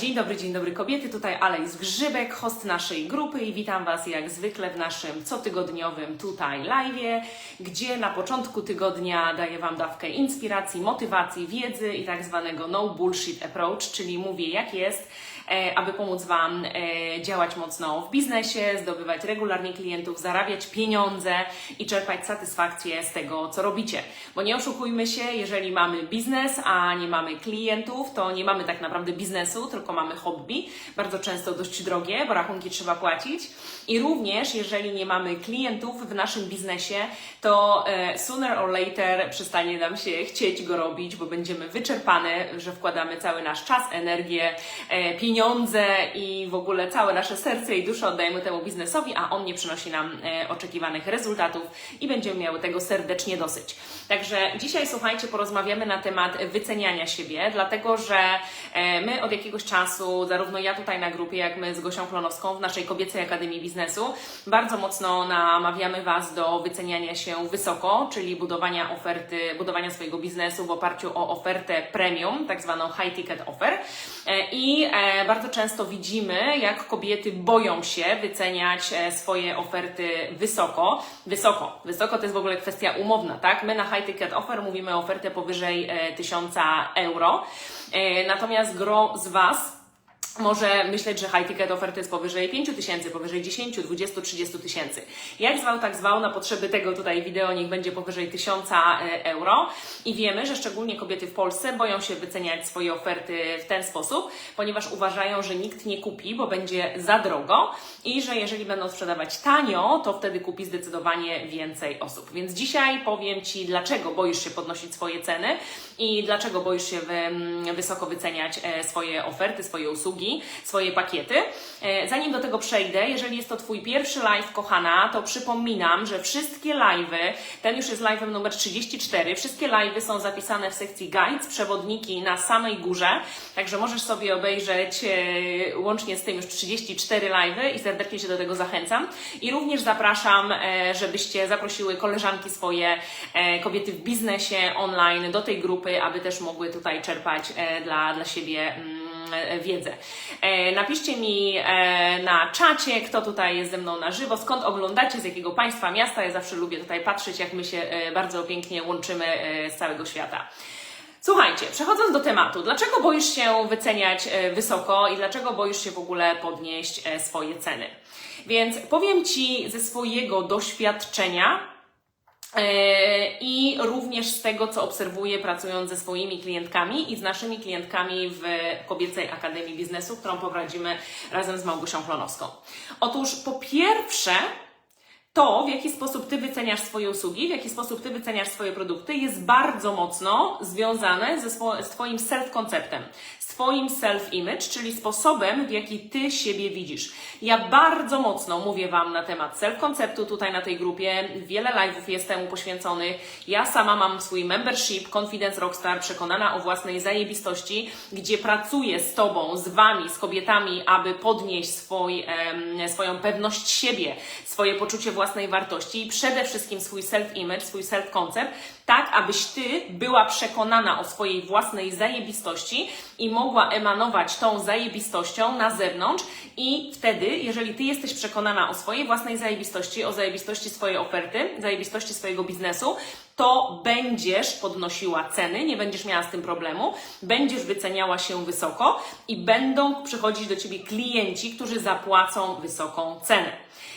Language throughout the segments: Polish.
Dzień dobry, dzień dobry kobiety, tutaj Alejs Grzybek, host naszej grupy i witam Was jak zwykle w naszym cotygodniowym tutaj live'ie, gdzie na początku tygodnia daję Wam dawkę inspiracji, motywacji, wiedzy i tak zwanego no bullshit approach, czyli mówię jak jest, aby pomóc Wam e, działać mocno w biznesie, zdobywać regularnie klientów, zarabiać pieniądze i czerpać satysfakcję z tego, co robicie. Bo nie oszukujmy się, jeżeli mamy biznes, a nie mamy klientów, to nie mamy tak naprawdę biznesu, tylko mamy hobby, bardzo często dość drogie, bo rachunki trzeba płacić. I również, jeżeli nie mamy klientów w naszym biznesie, to e, sooner or later przestanie nam się chcieć go robić, bo będziemy wyczerpane, że wkładamy cały nasz czas, energię, e, pieniądze i w ogóle całe nasze serce i duszę oddajemy temu biznesowi, a on nie przynosi nam e, oczekiwanych rezultatów i będziemy miały tego serdecznie dosyć. Także dzisiaj, słuchajcie, porozmawiamy na temat wyceniania siebie, dlatego że e, my od jakiegoś czasu, zarówno ja tutaj na grupie, jak my z Gosią Klonowską w naszej Kobiecej Akademii Biznesu, bardzo mocno namawiamy Was do wyceniania się wysoko, czyli budowania oferty, budowania swojego biznesu w oparciu o ofertę premium, tak zwaną high ticket offer. E, I bardzo często widzimy, jak kobiety boją się wyceniać e, swoje oferty wysoko. Wysoko. Wysoko to jest w ogóle kwestia umowna, tak? My na high ticket offer mówimy ofertę powyżej e, 1000 euro. E, Natomiast gro z Was może myśleć, że high ticket oferty jest powyżej 5 tysięcy, powyżej 10, 20, 30 tysięcy. Jak zwał, tak zwał, na potrzeby tego tutaj wideo niech będzie powyżej 1000 e, euro. I wiemy, że szczególnie kobiety w Polsce boją się wyceniać swoje oferty w ten sposób, ponieważ uważają, że nikt nie kupi, bo będzie za drogo i że jeżeli będą sprzedawać tanio, to wtedy kupi zdecydowanie więcej osób. Więc dzisiaj powiem Ci, dlaczego boisz się podnosić swoje ceny i dlaczego boisz się wy, wysoko wyceniać e, swoje oferty, swoje usługi swoje pakiety. E, Zanim do tego przejdę, jeżeli jest to Twój pierwszy live, kochana, to przypominam, że wszystkie live'y, ten już jest live'em numer 34, wszystkie live'y są zapisane w sekcji guides, przewodniki na samej górze, także możesz sobie obejrzeć e, łącznie z tym już 34 live'y i serdecznie Cię do tego zachęcam. I również zapraszam, e, żebyście zaprosiły koleżanki swoje, kobiety w biznesie online do tej grupy, aby też mogły tutaj czerpać dla, dla siebie mm, wiedzę. E, Napiszcie mi e, na czacie, kto tutaj jest ze mną na żywo, skąd oglądacie, z jakiego państwa, miasta. Ja zawsze lubię tutaj patrzeć, jak my się e, bardzo pięknie łączymy e, z całego świata. Słuchajcie, przechodząc do tematu, dlaczego boisz się wyceniać e, wysoko i dlaczego boisz się w ogóle podnieść e, swoje ceny? Więc powiem Ci ze swojego doświadczenia, E, i również z tego, co obserwuję pracując ze swoimi klientkami i z naszymi klientkami w Kobiecej Akademii Biznesu, którą prowadzimy razem z Małgosią Klonowską. Otóż po pierwsze, to, w jaki sposób Ty wyceniasz swoje usługi, w jaki sposób Ty wyceniasz swoje produkty, jest bardzo mocno związane ze swo- z Twoim self-konceptem, z Twoim self-image, czyli sposobem, w jaki Ty siebie widzisz. Ja bardzo mocno mówię Wam na temat self-konceptu tutaj na tej grupie. Wiele live'ów jest temu poświęconych. Ja sama mam swój membership Confidence Rockstar, przekonana o własnej zajebistości, gdzie pracuję z Tobą, z Wami, z kobietami, aby podnieść swój, em, swoją pewność siebie, swoje poczucie własnej wartości i przede wszystkim swój self-image, swój self-concept, tak abyś Ty była przekonana o swojej własnej zajebistości i mogła emanować tą zajebistością na zewnątrz i wtedy, jeżeli Ty jesteś przekonana o swojej własnej zajebistości, o zajebistości swojej oferty, zajebistości swojego biznesu, to będziesz podnosiła ceny, nie będziesz miała z tym problemu, będziesz wyceniała się wysoko i będą przychodzić do Ciebie klienci, którzy zapłacą wysoką cenę.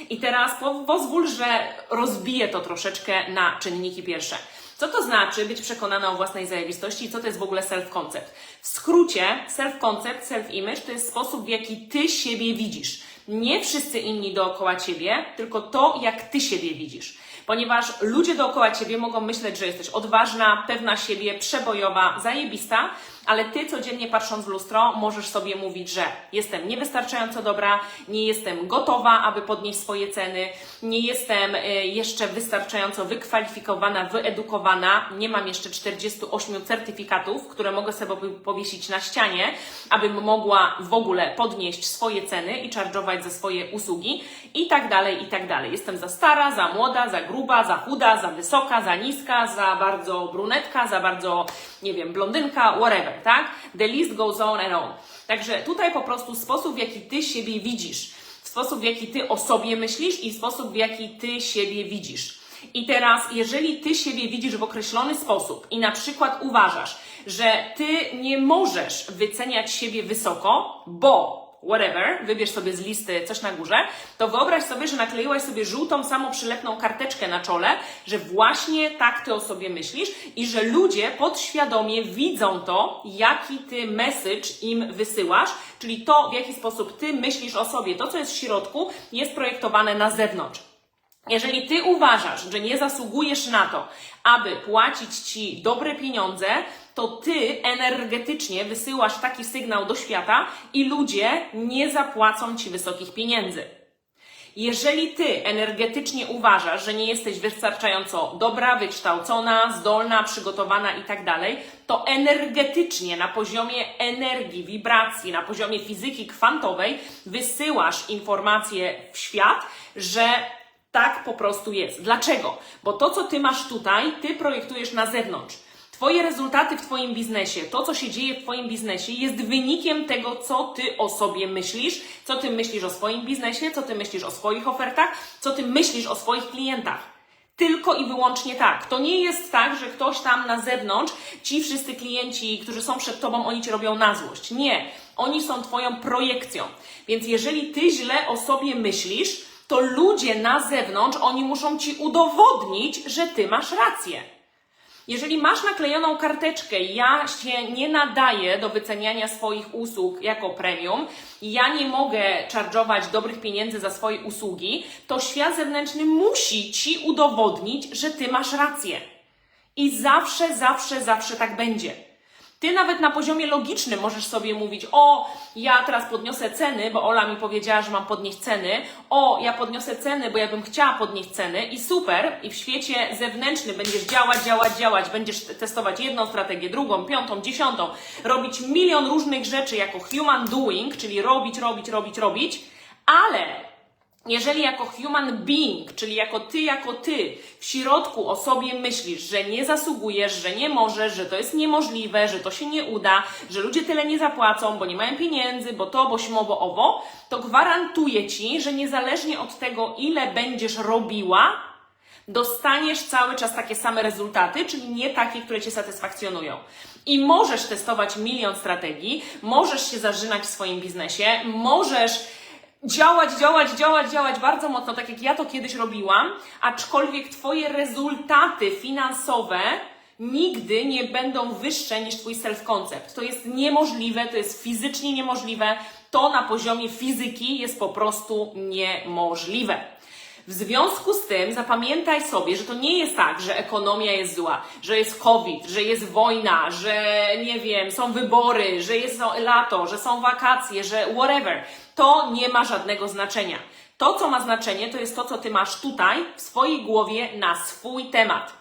I teraz po, pozwól, że rozbiję to troszeczkę na czynniki pierwsze. Co to znaczy być przekonana o własnej zajebistości i co to jest w ogóle self-concept? W skrócie, self-concept, self-image to jest sposób, w jaki Ty siebie widzisz. Nie wszyscy inni dookoła Ciebie, tylko to, jak Ty siebie widzisz. Ponieważ ludzie dookoła Ciebie mogą myśleć, że jesteś odważna, pewna siebie, przebojowa, zajebista, ale Ty codziennie patrząc w lustro możesz sobie mówić, że jestem niewystarczająco dobra, nie jestem gotowa, aby podnieść swoje ceny, nie jestem e, jeszcze wystarczająco wykwalifikowana, wyedukowana, nie mam jeszcze 48 certyfikatów, które mogę sobie powi- powiesić na ścianie, abym mogła w ogóle podnieść swoje ceny i charge'ować za swoje usługi i tak dalej, i tak dalej. Jestem za stara, za młoda, za gruba, za chuda, za wysoka, za niska, za bardzo brunetka, za bardzo, nie wiem, blondynka, whatever, tak? The list goes on and on. Także tutaj po prostu sposób, w jaki ty siebie widzisz, sposób, w jaki ty o sobie myślisz i sposób, w jaki ty siebie widzisz. I teraz, jeżeli ty siebie widzisz w określony sposób i na przykład uważasz, że ty nie możesz wyceniać siebie wysoko, bo whatever, wybierz sobie z listy coś na górze, to wyobraź sobie, że nakleiłaś sobie żółtą, samoprzylepną karteczkę na czole, że właśnie tak ty o sobie myślisz i że ludzie podświadomie widzą to, jaki ty message im wysyłasz, czyli to, w jaki sposób ty myślisz o sobie. To, co jest w środku, jest projektowane na zewnątrz. Jeżeli ty uważasz, że nie zasługujesz na to, aby płacić ci dobre pieniądze, to ty energetycznie wysyłasz taki sygnał do świata i ludzie nie zapłacą ci wysokich pieniędzy. Jeżeli ty energetycznie uważasz, że nie jesteś wystarczająco dobra, wykształcona, zdolna, przygotowana i tak dalej, to energetycznie na poziomie energii, wibracji, na poziomie fizyki kwantowej wysyłasz informację w świat, że tak po prostu jest. Dlaczego? Bo to, co ty masz tutaj, ty projektujesz na zewnątrz. Twoje rezultaty w Twoim biznesie, to co się dzieje w Twoim biznesie, jest wynikiem tego, co Ty o sobie myślisz, co Ty myślisz o swoim biznesie, co Ty myślisz o swoich ofertach, co Ty myślisz o swoich klientach. Tylko i wyłącznie tak. To nie jest tak, że ktoś tam na zewnątrz, ci wszyscy klienci, którzy są przed Tobą, oni Ci robią na złość. Nie. Oni są Twoją projekcją. Więc jeżeli Ty źle o sobie myślisz, to ludzie na zewnątrz, oni muszą Ci udowodnić, że Ty masz rację. Jeżeli masz naklejoną karteczkę, ja się nie nadaję do wyceniania swoich usług jako premium, ja nie mogę charge'ować dobrych pieniędzy za swoje usługi, to świat zewnętrzny musi ci udowodnić, że ty masz rację. I zawsze, zawsze, zawsze tak będzie. Ty nawet na poziomie logicznym możesz sobie mówić: O, ja teraz podniosę ceny, bo Ola mi powiedziała, że mam podnieść ceny. O, ja podniosę ceny, bo ja bym chciała podnieść ceny i super. I w świecie zewnętrznym będziesz działać, działać, działać. Będziesz testować jedną strategię, drugą, piątą, dziesiątą. Robić milion różnych rzeczy jako human doing, czyli robić, robić, robić, robić. Ale jeżeli jako human being, czyli jako ty, jako ty, w środku o sobie myślisz, że nie zasługujesz, że nie możesz, że to jest niemożliwe, że to się nie uda, że ludzie tyle nie zapłacą, bo nie mają pieniędzy, bo to, bo śmo, bo owo, to gwarantuję ci, że niezależnie od tego, ile będziesz robiła, dostaniesz cały czas takie same rezultaty, czyli nie takie, które cię satysfakcjonują. I możesz testować milion strategii, możesz się zażynać w swoim biznesie, możesz działać, działać, działać, działać bardzo mocno, tak jak ja to kiedyś robiłam, aczkolwiek Twoje rezultaty finansowe nigdy nie będą wyższe niż Twój self-concept. To jest niemożliwe, to jest fizycznie niemożliwe, to na poziomie fizyki jest po prostu niemożliwe. W związku z tym zapamiętaj sobie, że to nie jest tak, że ekonomia jest zła, że jest COVID, że jest wojna, że nie wiem, są wybory, że jest lato, że są wakacje, że whatever. To nie ma żadnego znaczenia. To, co ma znaczenie, to jest to, co ty masz tutaj w swojej głowie na swój temat.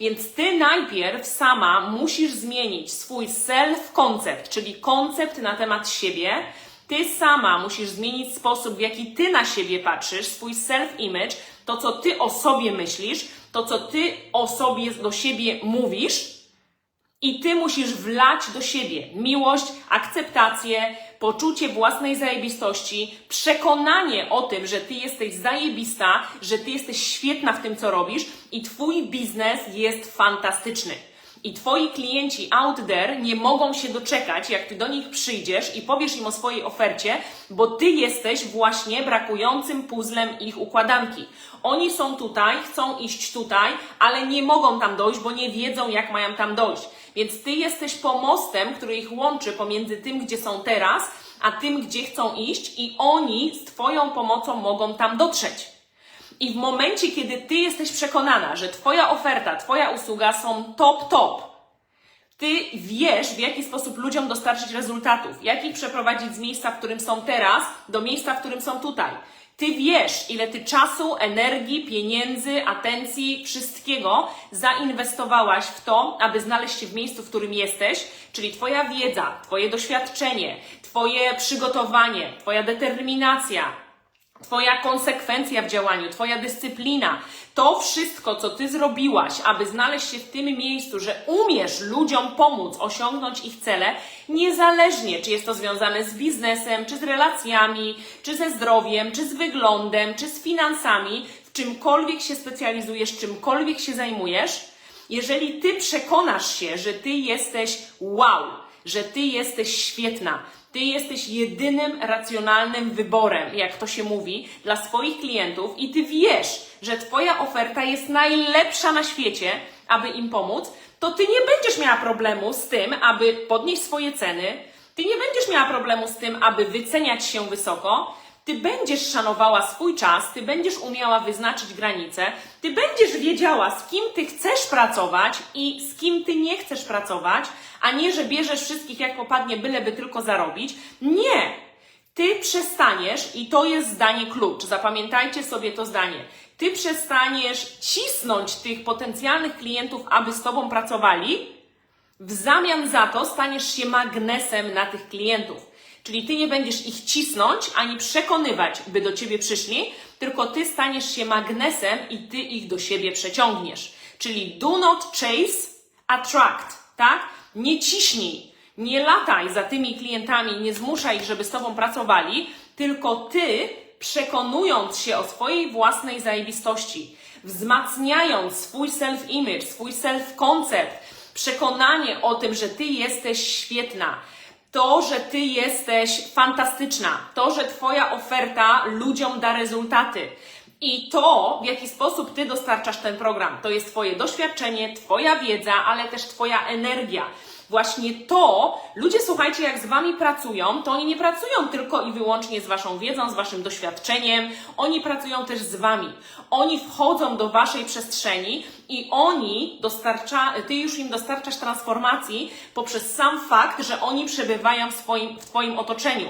Więc ty najpierw sama musisz zmienić swój self-concept, czyli koncept na temat siebie, ty sama musisz zmienić sposób, w jaki ty na siebie patrzysz, swój self-image, to co ty o sobie myślisz, to co ty o sobie do siebie mówisz. I ty musisz wlać do siebie miłość, akceptację, poczucie własnej zajebistości, przekonanie o tym, że ty jesteś zajebista, że ty jesteś świetna w tym, co robisz i twój biznes jest fantastyczny. I twoi klienci out there nie mogą się doczekać, jak ty do nich przyjdziesz i powiesz im o swojej ofercie, bo ty jesteś właśnie brakującym puzzlem ich układanki. Oni są tutaj, chcą iść tutaj, ale nie mogą tam dojść, bo nie wiedzą, jak mają tam dojść. Więc ty jesteś pomostem, który ich łączy pomiędzy tym, gdzie są teraz, a tym, gdzie chcą iść, i oni z Twoją pomocą mogą tam dotrzeć. I w momencie, kiedy Ty jesteś przekonana, że Twoja oferta, Twoja usługa są top, top, Ty wiesz, w jaki sposób ludziom dostarczyć rezultatów, jak ich przeprowadzić z miejsca, w którym są teraz, do miejsca, w którym są tutaj. Ty wiesz, ile ty czasu, energii, pieniędzy, atencji, wszystkiego zainwestowałaś w to, aby znaleźć się w miejscu, w którym jesteś, czyli Twoja wiedza, Twoje doświadczenie, Twoje przygotowanie, Twoja determinacja, Twoja konsekwencja w działaniu, Twoja dyscyplina, to wszystko, co Ty zrobiłaś, aby znaleźć się w tym miejscu, że umiesz ludziom pomóc osiągnąć ich cele, niezależnie czy jest to związane z biznesem, czy z relacjami, czy ze zdrowiem, czy z wyglądem, czy z finansami, w czymkolwiek się specjalizujesz, czymkolwiek się zajmujesz, jeżeli Ty przekonasz się, że Ty jesteś wow, że Ty jesteś świetna, ty jesteś jedynym racjonalnym wyborem, jak to się mówi, dla swoich klientów i ty wiesz, że Twoja oferta jest najlepsza na świecie, aby im pomóc, to ty nie będziesz miała problemu z tym, aby podnieść swoje ceny, ty nie będziesz miała problemu z tym, aby wyceniać się wysoko, ty będziesz szanowała swój czas, ty będziesz umiała wyznaczyć granice, ty będziesz wiedziała, z kim ty chcesz pracować i z kim ty nie chcesz pracować, a nie, że bierzesz wszystkich jak popadnie, byleby tylko zarobić. Nie! Ty przestaniesz, i to jest zdanie klucz, zapamiętajcie sobie to zdanie. Ty przestaniesz cisnąć tych potencjalnych klientów, aby z tobą pracowali, w zamian za to staniesz się magnesem na tych klientów. Czyli ty nie będziesz ich cisnąć ani przekonywać, by do ciebie przyszli, tylko ty staniesz się magnesem i ty ich do siebie przeciągniesz. Czyli do not chase, attract, tak? Nie ciśnij, nie lataj za tymi klientami, nie zmuszaj ich, żeby z tobą pracowali, tylko ty, przekonując się o swojej własnej zajebistości, wzmacniając swój self-image, swój self-concept, przekonanie o tym, że ty jesteś świetna, to, że ty jesteś fantastyczna, to, że twoja oferta ludziom da rezultaty. I to, w jaki sposób ty dostarczasz ten program, to jest twoje doświadczenie, twoja wiedza, ale też twoja energia. Właśnie to, ludzie słuchajcie, jak z wami pracują, to oni nie pracują tylko i wyłącznie z waszą wiedzą, z waszym doświadczeniem, oni pracują też z wami. Oni wchodzą do waszej przestrzeni i oni dostarcza, ty już im dostarczasz transformacji poprzez sam fakt, że oni przebywają w swoim, w twoim otoczeniu.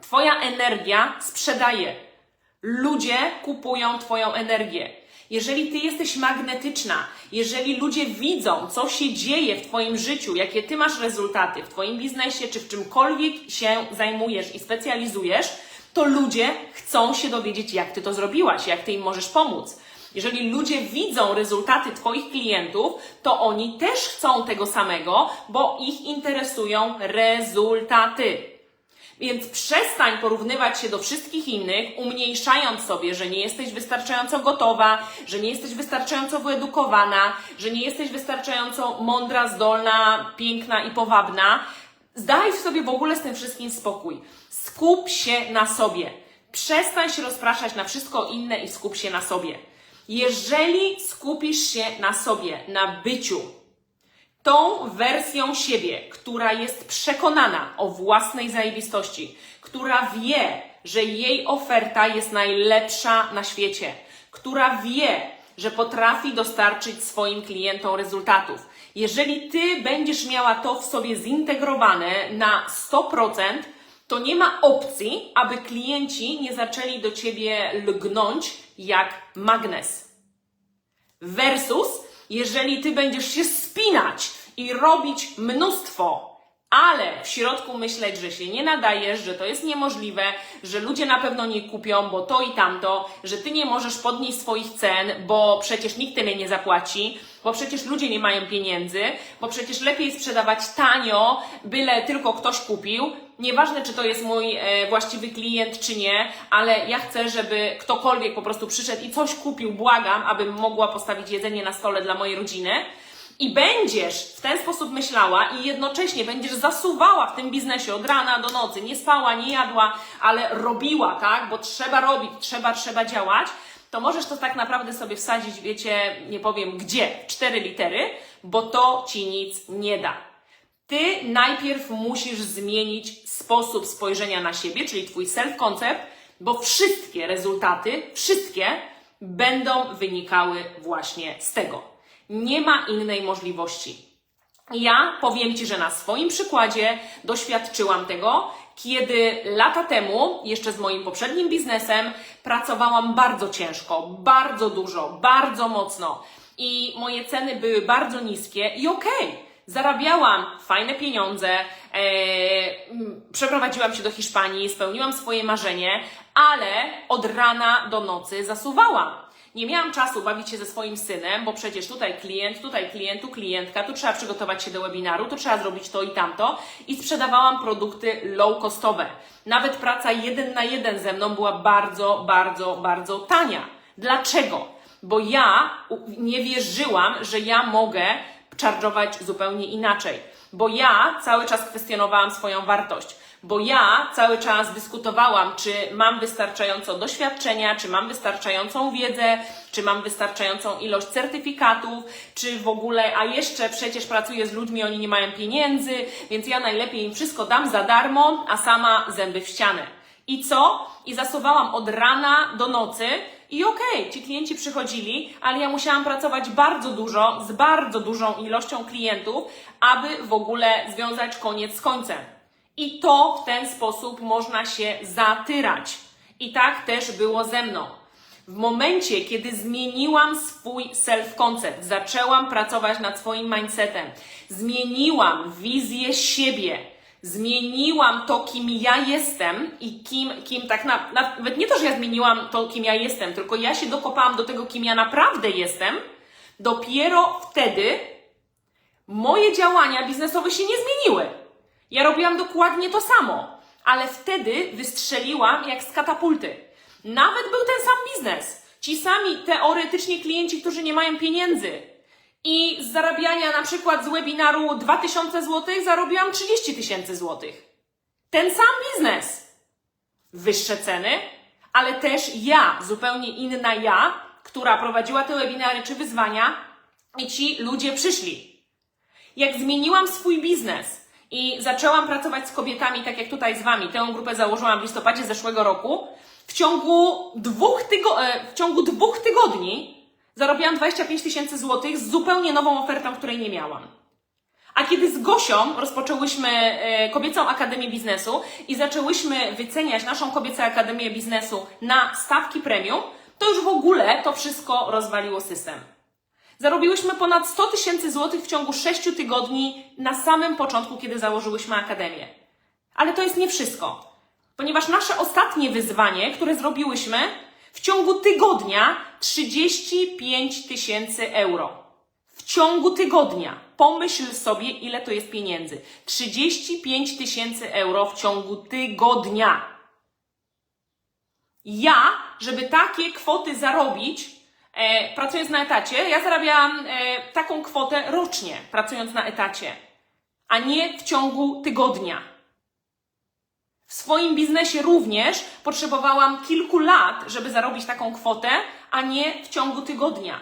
Twoja energia sprzedaje. Ludzie kupują Twoją energię. Jeżeli Ty jesteś magnetyczna, jeżeli ludzie widzą, co się dzieje w Twoim życiu, jakie Ty masz rezultaty w Twoim biznesie, czy w czymkolwiek się zajmujesz i specjalizujesz, to ludzie chcą się dowiedzieć, jak Ty to zrobiłaś, jak Ty im możesz pomóc. Jeżeli ludzie widzą rezultaty Twoich klientów, to oni też chcą tego samego, bo ich interesują rezultaty. Więc przestań porównywać się do wszystkich innych, umniejszając sobie, że nie jesteś wystarczająco gotowa, że nie jesteś wystarczająco wyedukowana, że nie jesteś wystarczająco mądra, zdolna, piękna i powabna. Zdaj sobie w ogóle z tym wszystkim spokój. Skup się na sobie. Przestań się rozpraszać na wszystko inne i skup się na sobie. Jeżeli skupisz się na sobie, na byciu, tą wersją siebie, która jest przekonana o własnej zajebistości, która wie, że jej oferta jest najlepsza na świecie, która wie, że potrafi dostarczyć swoim klientom rezultatów. Jeżeli ty będziesz miała to w sobie zintegrowane na 100%, to nie ma opcji, aby klienci nie zaczęli do ciebie lgnąć jak magnes. Versus, jeżeli ty będziesz się spinać i robić mnóstwo, ale w środku myśleć, że się nie nadajesz, że to jest niemożliwe, że ludzie na pewno nie kupią, bo to i tamto, że ty nie możesz podnieść swoich cen, bo przecież nikt tyle nie zapłaci, bo przecież ludzie nie mają pieniędzy, bo przecież lepiej sprzedawać tanio, byle tylko ktoś kupił. Nieważne, czy to jest mój e, właściwy klient, czy nie, ale ja chcę, żeby ktokolwiek po prostu przyszedł i coś kupił, błagam, abym mogła postawić jedzenie na stole dla mojej rodziny. I będziesz w ten sposób myślała i jednocześnie będziesz zasuwała w tym biznesie od rana do nocy, nie spała, nie jadła, ale robiła, tak? Bo trzeba robić, trzeba, trzeba działać, to możesz to tak naprawdę sobie wsadzić, wiecie, nie powiem gdzie, cztery litery, bo to ci nic nie da. Ty najpierw musisz zmienić sposób spojrzenia na siebie, czyli twój self-concept, bo wszystkie rezultaty, wszystkie będą wynikały właśnie z tego. Nie ma innej możliwości. Ja powiem Ci, że na swoim przykładzie doświadczyłam tego, kiedy lata temu, jeszcze z moim poprzednim biznesem, pracowałam bardzo ciężko, bardzo dużo, bardzo mocno i moje ceny były bardzo niskie i okej, okay, zarabiałam fajne pieniądze, e, przeprowadziłam się do Hiszpanii, spełniłam swoje marzenie, ale od rana do nocy zasuwałam. Nie miałam czasu bawić się ze swoim synem, bo przecież tutaj klient, tutaj klient, tu klientka, tu trzeba przygotować się do webinaru, tu trzeba zrobić to i tamto i sprzedawałam produkty low costowe. Nawet praca jeden na jeden ze mną była bardzo, bardzo, bardzo tania. Dlaczego? Bo ja nie wierzyłam, że ja mogę charge'ować zupełnie inaczej. Bo ja cały czas kwestionowałam swoją wartość. Bo ja cały czas dyskutowałam, czy mam wystarczająco doświadczenia, czy mam wystarczającą wiedzę, czy mam wystarczającą ilość certyfikatów, czy w ogóle, a jeszcze przecież pracuję z ludźmi, oni nie mają pieniędzy, więc ja najlepiej im wszystko dam za darmo, a sama zęby w ścianę. I co? I zasuwałam od rana do nocy i okej, ci klienci przychodzili, ale ja musiałam pracować bardzo dużo, z bardzo dużą ilością klientów, aby w ogóle związać koniec z końcem. I to w ten sposób można się zatyrać. I tak też było ze mną. W momencie, kiedy zmieniłam swój self-concept, zaczęłam pracować nad swoim mindsetem, zmieniłam wizję siebie, zmieniłam to, kim ja jestem i kim, kim tak na, nawet nie to, że ja zmieniłam to, kim ja jestem, tylko ja się dokopałam do tego, kim ja naprawdę jestem, dopiero wtedy moje działania biznesowe się nie zmieniły. Ja robiłam dokładnie to samo, ale wtedy wystrzeliłam jak z katapulty. Nawet był ten sam biznes. Ci sami teoretycznie klienci, którzy nie mają pieniędzy. I z zarabiania na przykład z webinaru 2000 zł zarobiłam 30 tysięcy złotych. Ten sam biznes. Wyższe ceny, ale też ja, zupełnie inna ja, która prowadziła te webinary czy wyzwania i ci ludzie przyszli jak zmieniłam swój biznes i zaczęłam pracować z kobietami, tak jak tutaj z Wami, tę grupę założyłam w listopadzie zeszłego roku, w ciągu dwóch, tygo- e, w ciągu dwóch tygodni zarobiłam 25 tysięcy złotych z zupełnie nową ofertą, której nie miałam. A kiedy z Gosią rozpoczęłyśmy e, Kobiecą Akademię Biznesu i zaczęłyśmy wyceniać naszą Kobiecą Akademię Biznesu na stawki premium, to już w ogóle to wszystko rozwaliło system. Zarobiłyśmy ponad 100 tysięcy złotych w ciągu 6 tygodni na samym początku, kiedy założyłyśmy Akademię. Ale to jest nie wszystko, ponieważ nasze ostatnie wyzwanie, które zrobiłyśmy, w ciągu tygodnia 35 tysięcy euro. W ciągu tygodnia. Pomyśl sobie, ile to jest pieniędzy. 35 tysięcy euro w ciągu tygodnia. Ja, żeby takie kwoty zarobić, pracując na etacie, ja zarabiałam e, taką kwotę rocznie, pracując na etacie, a nie w ciągu tygodnia. W swoim biznesie również potrzebowałam kilku lat, żeby zarobić taką kwotę, a nie w ciągu tygodnia.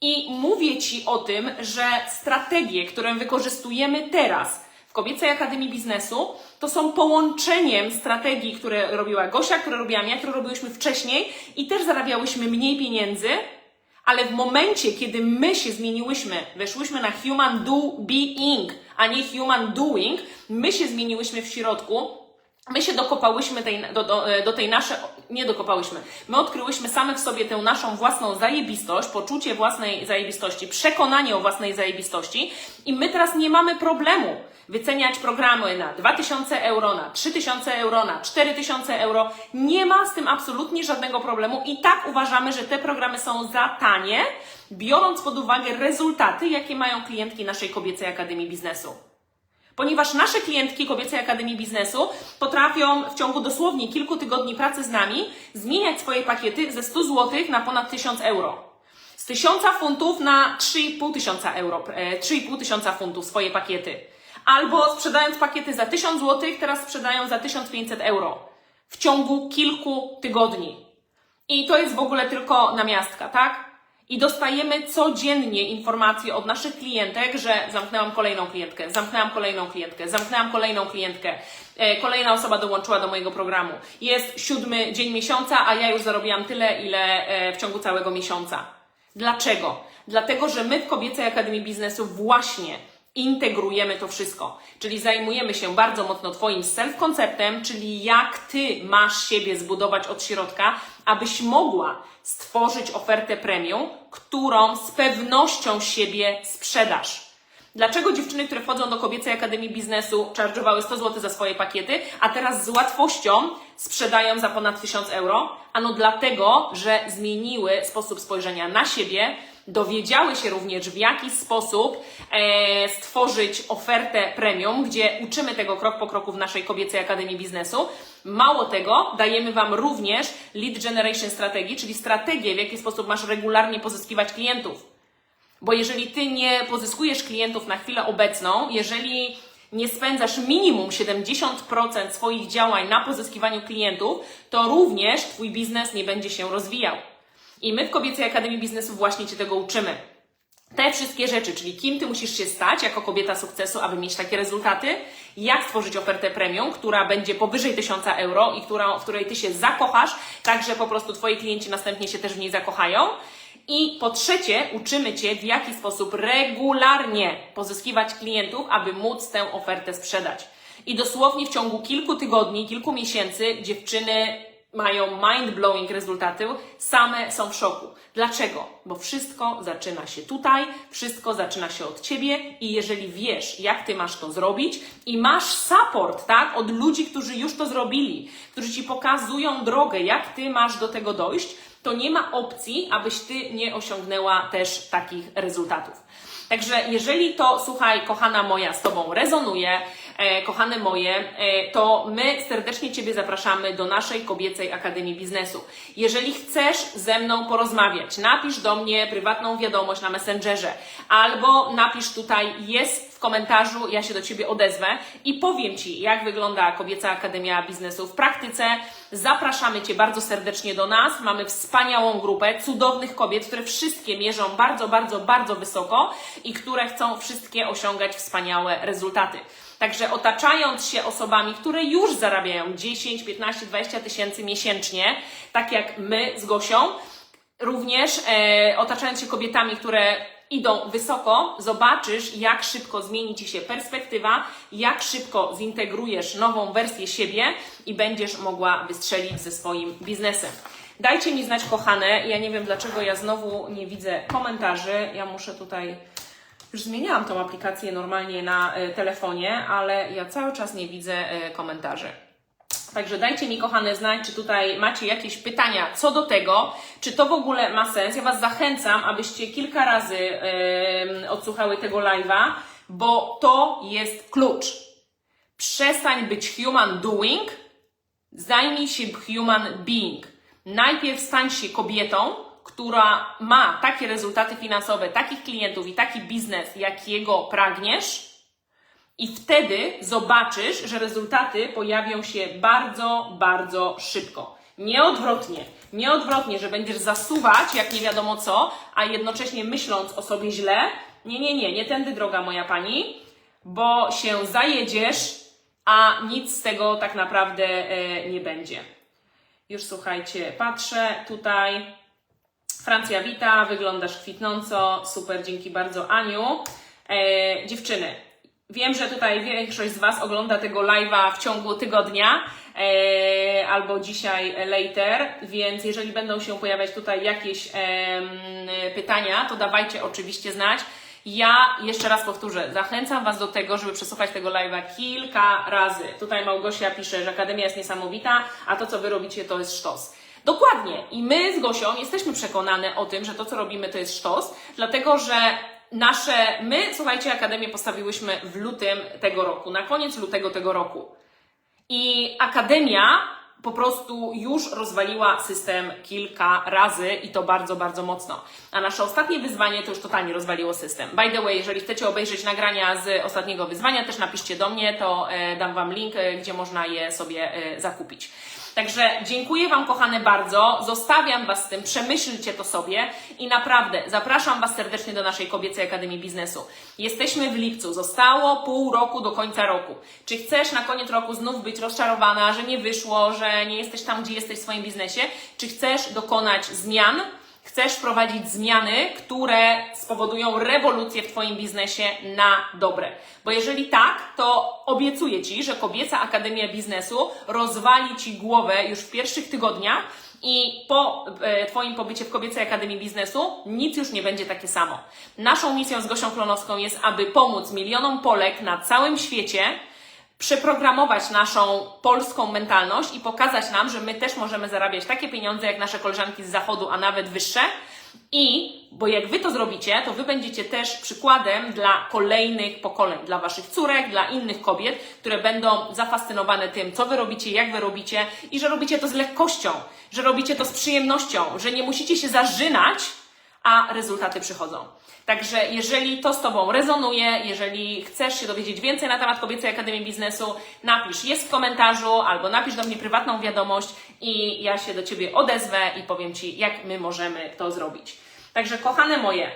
I mówię Ci o tym, że strategie, które wykorzystujemy teraz Kobiecej Akademii Biznesu, to są połączeniem strategii, które robiła Gosia, które robiłam ja, które robiłyśmy wcześniej i też zarabiałyśmy mniej pieniędzy, ale w momencie, kiedy my się zmieniłyśmy, weszłyśmy na human do being, a nie human doing, my się zmieniłyśmy w środku, My się dokopałyśmy tej, do, do, do tej naszej, nie dokopałyśmy, my odkryłyśmy same w sobie tę naszą własną zajebistość, poczucie własnej zajebistości, przekonanie o własnej zajebistości i my teraz nie mamy problemu wyceniać programy na 2000 euro, na 3000 euro, na 4000 euro. Nie ma z tym absolutnie żadnego problemu i tak uważamy, że te programy są za tanie, biorąc pod uwagę rezultaty, jakie mają klientki naszej kobiecej Akademii Biznesu. Ponieważ nasze klientki Kobiecej Akademii Biznesu potrafią w ciągu dosłownie kilku tygodni pracy z nami zmieniać swoje pakiety ze 100 zł na ponad 1000 euro. Z 1000 funtów na 3,5 tysiąca euro, e, 3,5 tysiąca funtów swoje pakiety. Albo sprzedając pakiety za 1000 zł, teraz sprzedają za 1500 euro. W ciągu kilku tygodni. I to jest w ogóle tylko namiastka, tak? I dostajemy codziennie informacje od naszych klientek, że zamknęłam kolejną klientkę, zamknęłam kolejną klientkę, zamknęłam kolejną klientkę, e, kolejna osoba dołączyła do mojego programu. Jest siódmy dzień miesiąca, a ja już zarobiłam tyle, ile e, w ciągu całego miesiąca. Dlaczego? Dlatego, że my w Kobiecej Akademii Biznesu właśnie integrujemy to wszystko. Czyli zajmujemy się bardzo mocno Twoim self-konceptem, czyli jak Ty masz siebie zbudować od środka, abyś mogła stworzyć ofertę premium, którą z pewnością siebie sprzedasz. Dlaczego dziewczyny, które wchodzą do Kobiecej Akademii Biznesu, charge'owały 100 zł za swoje pakiety, a teraz z łatwością sprzedają za ponad 1000 euro? Ano dlatego, że zmieniły sposób spojrzenia na siebie, dowiedziały się również w jaki sposób e, stworzyć ofertę premium, gdzie uczymy tego krok po kroku w naszej Kobiecej Akademii Biznesu. Mało tego, dajemy Wam również lead generation strategii, czyli strategię, w jaki sposób masz regularnie pozyskiwać klientów. Bo jeżeli ty nie pozyskujesz klientów na chwilę obecną, jeżeli nie spędzasz minimum 70% swoich działań na pozyskiwaniu klientów, to również twój biznes nie będzie się rozwijał. I my w Kobiecej Akademii Biznesu właśnie Cię tego uczymy. Te wszystkie rzeczy, czyli kim Ty musisz się stać jako kobieta sukcesu, aby mieć takie rezultaty, jak stworzyć ofertę premium, która będzie powyżej 1000 euro i która, w której Ty się zakochasz, tak że po prostu Twoi klienci następnie się też w niej zakochają. I po trzecie, uczymy Cię, w jaki sposób regularnie pozyskiwać klientów, aby móc tę ofertę sprzedać. I dosłownie w ciągu kilku tygodni, kilku miesięcy dziewczyny mają mind-blowing rezultaty, same są w szoku. Dlaczego? Bo wszystko zaczyna się tutaj, wszystko zaczyna się od Ciebie i jeżeli wiesz, jak Ty masz to zrobić i masz support, tak, od ludzi, którzy już to zrobili, którzy Ci pokazują drogę, jak Ty masz do tego dojść, to nie ma opcji, abyś Ty nie osiągnęła też takich rezultatów. Także jeżeli to, słuchaj, kochana moja, z Tobą rezonuje, kochane moje, e, to my serdecznie Ciebie zapraszamy do naszej kobiecej Akademii Biznesu. Jeżeli chcesz ze mną porozmawiać, napisz do mnie prywatną wiadomość na Messengerze albo napisz tutaj jest w komentarzu, ja się do Ciebie odezwę i powiem Ci, jak wygląda Kobieca Akademia Biznesu w praktyce. Zapraszamy Cię bardzo serdecznie do nas. Mamy wspaniałą grupę cudownych kobiet, które wszystkie mierzą bardzo, bardzo, bardzo wysoko i które chcą wszystkie osiągać wspaniałe rezultaty. Także otaczając się osobami, które już zarabiają 10, 15, 20 tysięcy miesięcznie, tak jak my z Gosią, również e, otaczając się kobietami, które idą wysoko, zobaczysz, jak szybko zmieni Ci się perspektywa, jak szybko zintegrujesz nową wersję siebie i będziesz mogła wystrzelić ze swoim biznesem. Dajcie mi znać, kochane. Ja nie wiem, dlaczego ja znowu nie widzę komentarzy. Ja muszę tutaj. Już zmieniałam tą aplikację normalnie na e, telefonie, ale ja cały czas nie widzę e, komentarzy. Także dajcie mi, kochane, znać, czy tutaj macie jakieś pytania co do tego, czy to w ogóle ma sens. Ja Was zachęcam, abyście kilka razy yy, odsłuchały tego live'a, bo to jest klucz. Przestań być human doing, zajmij się human being. Najpierw stań się kobietą, która ma takie rezultaty finansowe, takich klientów i taki biznes, jakiego pragniesz, i wtedy zobaczysz, że rezultaty pojawią się bardzo, bardzo szybko. Nie odwrotnie. Nie odwrotnie, że będziesz zasuwać jak nie wiadomo co, a jednocześnie myśląc o sobie źle. Nie, nie, nie, nie tędy droga moja pani, bo się zajedziesz, a nic z tego tak naprawdę e, nie będzie. Już słuchajcie, patrzę tutaj. Francja wita, wyglądasz kwitnąco. Super, dzięki bardzo Aniu. E, dziewczyny, Wiem, że tutaj większość z Was ogląda tego live'a w ciągu tygodnia e, albo dzisiaj later, więc jeżeli będą się pojawiać tutaj jakieś e, pytania, to dawajcie oczywiście znać. Ja jeszcze raz powtórzę, zachęcam Was do tego, żeby przesłuchać tego live'a kilka razy. Tutaj Małgosia pisze, że Akademia jest niesamowita, a to, co Wy robicie, to jest sztos. Dokładnie. I my z Gosią jesteśmy przekonane o tym, że to, co robimy, to jest sztos, dlatego że nasze, my, słuchajcie, Akademię postawiłyśmy w lutym tego roku, na koniec lutego tego roku. I Akademia po prostu już rozwaliła system kilka razy i to bardzo, bardzo mocno. A nasze ostatnie wyzwanie to już totalnie rozwaliło system. By the way, jeżeli chcecie obejrzeć nagrania z ostatniego wyzwania, też napiszcie do mnie, to e, dam Wam link, e, gdzie można je sobie e, zakupić. Także dziękuję Wam, kochane, bardzo. Zostawiam Was z tym, przemyślcie to sobie i naprawdę zapraszam Was serdecznie do naszej Kobiecej Akademii Biznesu. Jesteśmy w lipcu, zostało pół roku do końca roku. Czy chcesz na koniec roku znów być rozczarowana, że nie wyszło, że nie jesteś tam, gdzie jesteś w swoim biznesie? Czy chcesz dokonać zmian? Chcesz wprowadzić zmiany, które spowodują rewolucję w Twoim biznesie na dobre. Bo jeżeli tak, to obiecuję Ci, że Kobieca Akademia Biznesu rozwali Ci głowę już w pierwszych tygodniach I po e, Twoim pobycie w Kobiecej Akademii Biznesu nic już nie będzie takie samo. Naszą misją z Gosią Klonowską jest, aby pomóc milionom Polek na całym świecie przeprogramować naszą polską mentalność i pokazać nam, że my też możemy zarabiać takie pieniądze jak nasze koleżanki z zachodu, a nawet wyższe. I, bo jak wy to zrobicie, to wy będziecie też przykładem dla kolejnych pokoleń, dla waszych córek, dla innych kobiet, które będą zafascynowane tym, co wy robicie, jak wy robicie i że robicie to z lekkością, że robicie to z przyjemnością, że nie musicie się zażynać, a rezultaty przychodzą. Także jeżeli to z Tobą rezonuje, jeżeli chcesz się dowiedzieć więcej na temat Kobiecej Akademii Biznesu, napisz jest w komentarzu albo napisz do mnie prywatną wiadomość i ja się do Ciebie odezwę i powiem Ci, jak my możemy to zrobić. Także kochane moje,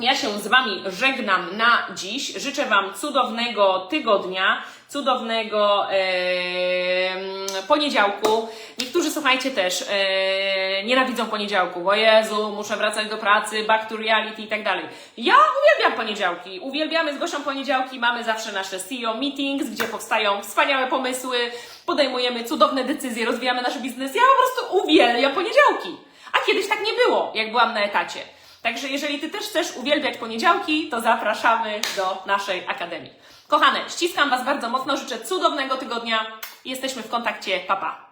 ja się z Wami żegnam na dziś. Życzę Wam cudownego tygodnia, cudownego em, poniedziałku. Niektórzy, słuchajcie, też e, nienawidzą poniedziałku, bo Jezu, muszę wracać do pracy, back to reality i tak dalej. Ja uwielbiam poniedziałki. Uwielbiamy z Gosią poniedziałki. Mamy zawsze nasze CEO meetings, gdzie powstają wspaniałe pomysły, podejmujemy cudowne decyzje, rozwijamy nasz biznes. Ja po prostu uwielbiam poniedziałki. A kiedyś tak nie było, jak byłam na etacie. Także jeżeli Ty też chcesz uwielbiać poniedziałki, to zapraszamy do naszej Akademii. Kochane, ściskam Was bardzo mocno, życzę cudownego tygodnia. Jesteśmy w kontakcie. Pa, pa.